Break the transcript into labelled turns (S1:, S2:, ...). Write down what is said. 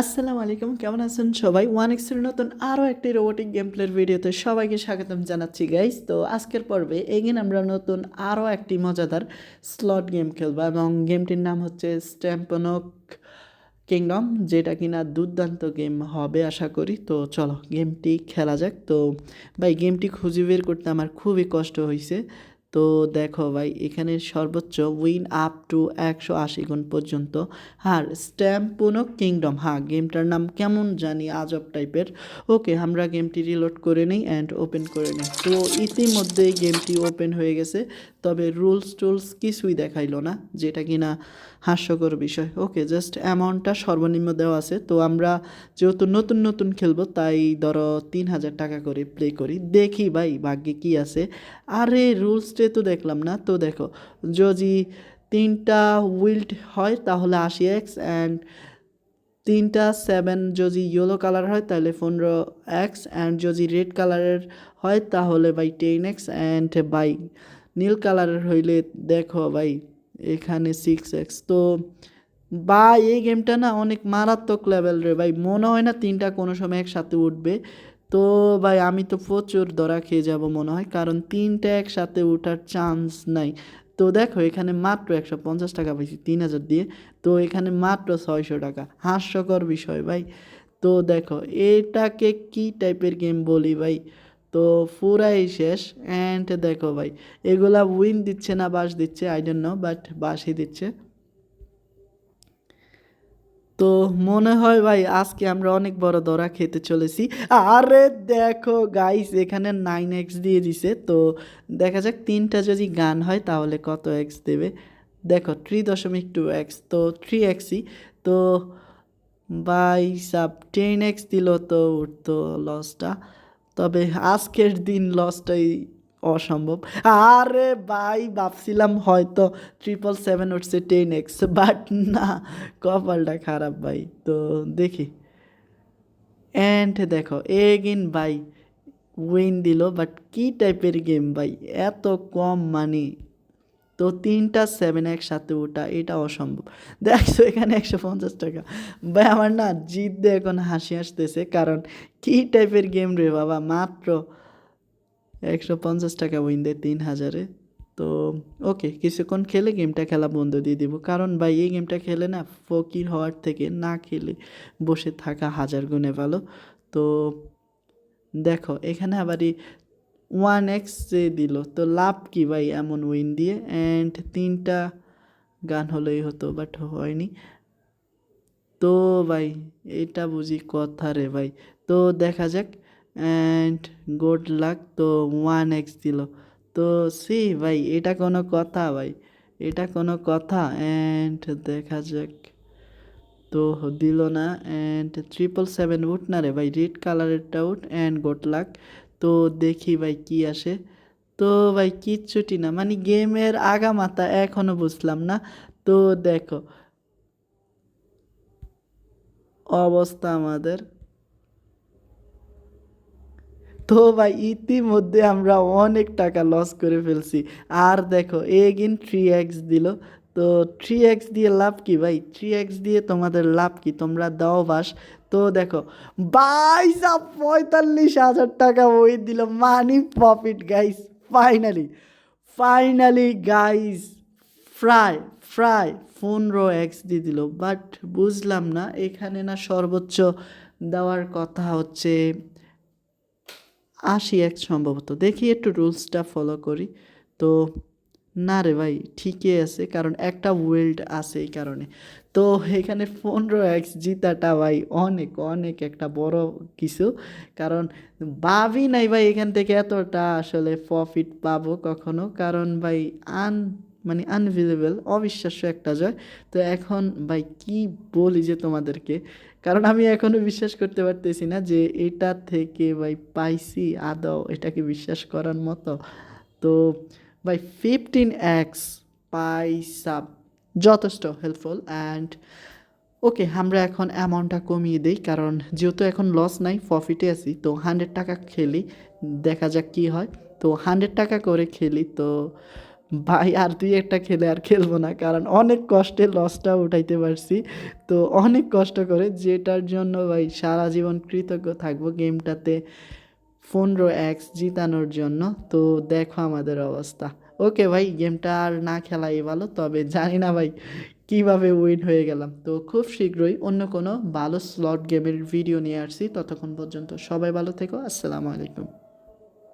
S1: আসসালামু আলাইকুম, কেমন আছেন সবাই? ওয়ান এক্সের নতুন আরও একটি রোবোটিক গেম প্লের ভিডিওতে সবাইকে স্বাগতম জানাচ্ছি গাইস তো আজকের পর্বে এগিন আমরা নতুন আরও একটি মজাদার স্লট গেম খেলব এবং গেমটির নাম হচ্ছে স্ট্যাম্পনক কিংডম যেটা কিনা দুর্দান্ত গেম হবে আশা করি। তো চলো গেমটি খেলা যাক। তো ভাই গেমটি খুঁজে বের করতে আমার খুবই কষ্ট হয়েছে তো দেখো ভাই, এখানে সর্বোচ্চ উইন আপ টু একশো আশি গুণ পর্যন্ত। আর স্ট্যাম্পুনো কিংডম হ্যাঁ গেমটার নাম কেমন জানি আজব টাইপের ওকে, আমরা গেমটি রিলোড করে নিই অ্যান্ড ওপেন করে নিই। তো ইতিমধ্যেই গেমটি ওপেন হয়ে গেছে, তবে রুলস টুলস কিছুই দেখাইলো না, যেটা কিনা হাস্যকর বিষয়। ওকে জাস্ট অ্যামাউন্টটা সর্বনিম্ন দেওয়া আছে। তো আমরা যেহেতু নতুন নতুন খেলব, তাই ধরো তিন হাজার টাকা করে প্লে করি। দেখি ভাই, ভাগ্যে কি আছে। আরে রুলসটে তো দেখলাম না, তো দেখো, যদি তিনটা উইল্ড হয় তাহলে আশি এক্স অ্যান্ড তিনটা সেভেন যদি ইয়েলো কালার হয় তাহলে পনেরো এক্স অ্যান্ড যদি রেড কালারের হয় তাহলে by ten X and by নীল কালারের হইলে দেখো ভাই এখানে সিক্স এক্স তো বা এই গেমটা না অনেক মারাত্মক লেভেল রে ভাই, মনে হয় না তিনটা কোনো সময় একসাথে উঠবে। তো ভাই, আমি তো প্রচুর ধরা খেয়ে যাব মনে হয়, কারণ তিনটা একসাথে ওঠার চান্স নাই। তো দেখো, এখানে মাত্র একশো পঞ্চাশ টাকা পাইছি, তিন হাজার দিয়ে। তো এখানে মাত্র ছয়শো টাকা, হাস্যকর বিষয় ভাই। তো দেখো, এটাকে কি টাইপের গেম বলি ভাই? তো পুরাই শেষ অ্যান্ড দেখো ভাই, এগুলা উইন দিচ্ছে না বাস দিচ্ছে আই ডোন্ট নো বাট বাসই দিচ্ছে। তো মনে হয় ভাই, আজকে আমরা অনেক বড় দরা খেতে চলেছি। আরে দেখো গাইস এখানে নাইন এক্স দিয়ে দিছে। তো দেখা যাক তিনটা যদি গান হয় তাহলে কত এক্স দেবে। দেখো থ্রি দশমিক টু এক্স তো থ্রি এক্সই তো বাই সাব টেন এক্স দিল তো উঠতো লসটা তবে আজকের দিন লসটাই অসম্ভব। আরে ভাই, ভাবছিলাম হয়তো ট্রিপল সেভেন উঠছে টেন এক্স বাট না, কপালটা খারাপ ভাই। তো দেখি। অ্যান্ড দেখো এগিন ভাই উইন দিল বাট কি টাইপের গেম ভাই? এত কম মানি তো তিনটা সেভেন একসাথে ওটা, এটা অসম্ভব। দেখছ এখানে একশো পঞ্চাশ টাকা। ভাই, আমার না জিততে এখন হাসি আসতেছে, কারণ কি টাইপের গেম রে বাবা? মাত্র একশো পঞ্চাশ টাকা উইন দেয় তিন হাজারে। তো ওকে কিছুক্ষণ খেলে গেমটা খেলা বন্ধ দিয়ে দিব। কারণ ভাই, এই গেমটা খেলে না ফকির হওয়ার থেকে না খেলে বসে থাকা হাজার গুণে ভালো। তো, দেখো, এখানে আবারই ওয়ান এক্স যে দিল, তো লাভ কি ভাই এমন উইন দিয়ে? অ্যান্ড তিনটা গান হলেই হতো বাট হয়নি। তো ভাই, এটা বুঝি কথা রে ভাই। তো দেখা যাক অ্যান্ড গুড লাক তো ওয়ান এক্স দিল। তো সি ভাই, এটা কোনো কথা ভাই, এটা কোনো কথা। অ্যান্ড দেখা যাক। তো দিল না। অ্যান্ড ট্রিপল সেভেন উঠ না রে ভাই রেড কালারেরটা উঠ। অ্যান্ড গুড লাক তো দেখি ভাই কি আসে। তো ভাই কিচ্ছুটি না মানে গেমের আগামাতা এখনও বুঝলাম না। তো দেখো। অবস্থা আমাদের। তো ভাই ইতিমধ্যে আমরা অনেক টাকা লস করে ফেলছি। আর দেখো এগিন থ্রি এক্স দিল। তো থ্রি এক্স দিয়ে লাভ কি ভাই? থ্রি এক্স দিয়ে তোমাদের লাভ কি? তোমরা দাও বাস। তো দেখো, বাইশ পঁয়তাল্লিশ হাজার টাকা ওই দিল money profit guys finally finally guys fry fry পনেরো এক্স দিয়ে দিল। বাট বুঝলাম না, এখানে না সর্বোচ্চ দেওয়ার কথা হচ্ছে আশি এক সম্ভবত। দেখি একটু রুলসটা ফলো করি। তো, না রে ভাই, ঠিকই আছে, কারণ একটা ওয়েল্ড আছে এই কারণে। তো, এখানে পনেরো এক্স জিতাটা ভাই অনেক অনেক একটা বড় কিছু। কারণ ভাবি নাই ভাই এখান থেকে এতটা আসলে প্রফিট পাবো কখনো। কারণ ভাই আন মানে আনভিলেবল অবিশ্বাস্য একটা জয়। তো এখন ভাই কি বলি যে তোমাদেরকে কারণ আমি এখনও বিশ্বাস করতে পারতেছি না যে এটা থেকে, ভাই, পাইছি আদৌ এটাকে বিশ্বাস করার মতো। তো, ভাই ফিফটিন এক্স পাইসা যথেষ্ট হেল্পফুল অ্যান্ড ওকে আমরা এখন অ্যামাউন্টটা কমিয়ে দিই কারণ যেহেতু এখন লস নাই প্রফিটে আছি, তো হান্ড্রেড টাকা খেলি, দেখা যাক কি হয়। তো হান্ড্রেড টাকা করে খেলি, তো ভাই, আর দুই একটা খেলে আর খেলব না, কারণ অনেক কষ্টে লসটা উঠাইতে পারছি। তো অনেক কষ্ট করে যেটার জন্য ভাই সারা জীবন কৃতজ্ঞ থাকব গেমটাতে পনেরো এক্স জিতানোর জন্য। তো দেখো আমাদের অবস্থা। ওকে ভাই, গেমটা আর না খেলাই ভালো, তবে জানি না ভাই কীভাবে উইন হয়ে গেলাম। তো খুব শীঘ্রই অন্য কোনো ভালো স্লট গেমের ভিডিও নিয়ে আসছি। ততক্ষণ পর্যন্ত সবাই ভালো থেকো। আসসালামু আলাইকুম।